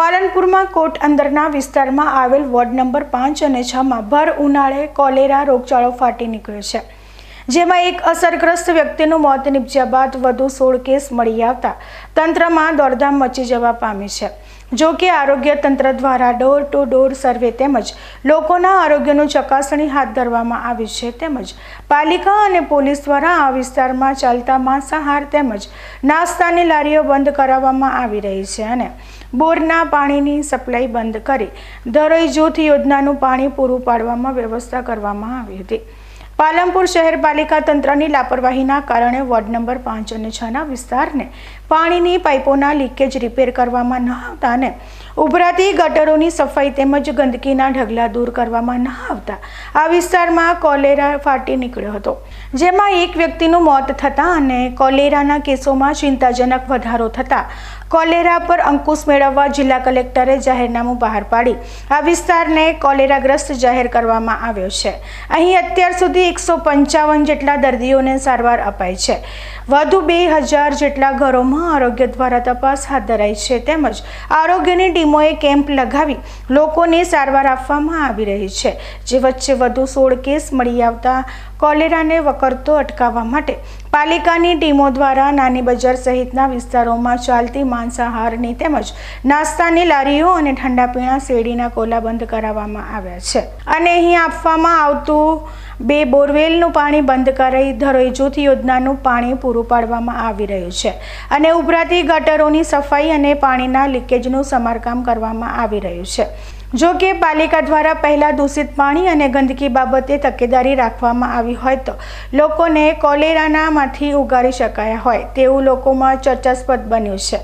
પાલનપુરમાં કોટ અંદરના વિસ્તારમાં આવેલ વોર્ડ નંબર પાંચ અને છમાં ભર ઉનાળે કોલેરા રોગચાળો ફાટી નીકળ્યો છે. જેમાં એક અસરગ્રસ્ત વ્યક્તિનું મોત નીપજ્યા બાદ વધુ સોળ કેસ મળી આવતા તંત્રમાં દોડધામ મચી જવા પામી છે. જો કે આરોગ્ય તંત્ર દ્વારા ડોર ટુ ડોર સર્વે તેમજ લોકોના આરોગ્યનું ચકાસણી હાથ ધરવામાં આવી છે તેમજ પાલિકા અને પોલીસ દ્વારા આ વિસ્તારમાં ચાલતા માંસાહાર તેમજ નાસ્તાની લારીઓ બંધ કરાવવામાં આવી રહી છે અને બોરના પાણીની સપ્લાય બંધ કરી ધરોઈ જૂથ યોજનાનું પાણી પૂરું પાડવામાં વ્યવસ્થા કરવામાં આવી હતી. પાલનપુર શહેર પાલિકા તંત્રની લાપરવાહીના કારણે વોર્ડ નંબર પાંચ અને છના વિસ્તારને પાણીની પાઇપોના લીકેજ રિપેર કરવામાં ન આવતા અને ઉભરાતી ગટરોની સફાઈ તેમજ ગંદકીના ઢગલા દૂર કરવામાં ન આવતા આ વિસ્તારમાં કોલેરા ફાટી નીકળ્યો હતો, જેમાં એક વ્યક્તિનું મોત થતાં અને કોલેરાના કેસોમાં ચિંતાજનક વધારો થતાં કોલેરા પર અંકુશ મેળવવા જિલ્લા કલેક્ટરે જાહેરનામું બહાર પાડી. આ વિસ્તારને કોલેરાગ્રસ્ત જાહેર કરવામાં આવ્યો છે. અહીં અત્યાર સુધી એકસો પંચાવન જેટલા દર્દીઓને સારવાર અપાઈ છે. વધુ બે હજાર જેટલા ઘરોમાં આરોગ્ય દ્વારા તપાસ હાથ ધરાઈ છે તેમજ આરોગ્યની ટીમોએ કેમ્પ લગાવી લોકોને સારવાર આપવામાં આવી રહી છે. જે વચ્ચે વધુ સોળ કેસ મળી આવતા કોલેરાને વકરતો અટકાવવા માટે પાલિકાની ટીમો દ્વારા નાની બજાર સહિતના વિસ્તારોમાં ચાલતી માંસાહારની તેમજ નાસ્તાની લારીઓ અને ઠંડા પીણા શેરડીના કોલા બંધ કરાવવામાં આવ્યા છે. અને અહીં આપવામાં આવતું બે બોરવેલનું પાણી બંધ કરાઈ ધરોઈ જૂથ યોજનાનું પાણી પૂરું પાડવામાં આવી રહ્યું છે અને ઉભરાતી ગટરોની સફાઈ અને પાણીના લીકેજનું સમારકામ કરવામાં આવી રહ્યું છે. જો કે પાલિકા દ્વારા પહેલાં દૂષિત પાણી અને ગંદકી બાબતે તકેદારી રાખવામાં આવી હોય તો લોકોને કોલેરાનામાંથી ઉગારી શકાયા હોય તેવું લોકોમાં ચર્ચાસ્પદ બન્યું છે.